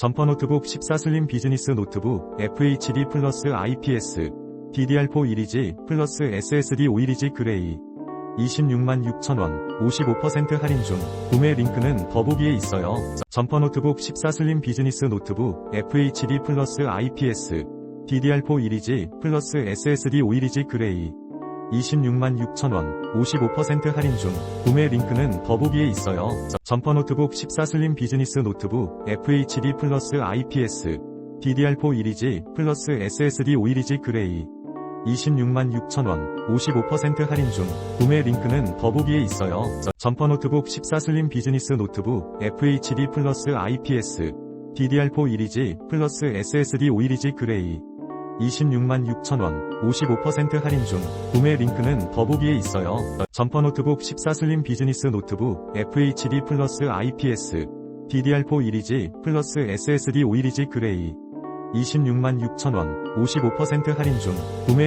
점퍼 노트북 14 슬림 비즈니스 노트북 FHD 플러스 IPS DDR4 1이지 플러스 SSD 5일이지 그레이 26만 6천원 55% 할인 중 구매 링크는 더보기에 있어요. 점퍼 노트북 14 슬림 비즈니스 노트북 FHD 플러스 IPS DDR4 1이지 플러스 SSD 5일이지 그레이 26만 6천원 55% 할인 중 구매 링크는 더보기에 있어요. 점퍼 노트북 14 슬림 비즈니스 노트북 FHD 플러스 IPS DDR4 1이지 플러스 SSD 5일이지 그레이 26만 6천원 55% 할인 중 구매 링크는 더보기에 있어요. 점퍼 노트북 14 슬림 비즈니스 노트북 FHD 플러스 IPS DDR4 1이지 플러스 SSD 5일이지 그레이 26만 6천원 55% 할인 중 구매 링크는 더보기에 있어요. 점퍼 노트북 14 슬림 비즈니스 노트북 FHD 플러스 IPS DDR4 1이지 플러스 SSD 5일이지 그레이 26만 6천원 55% 할인 중 구매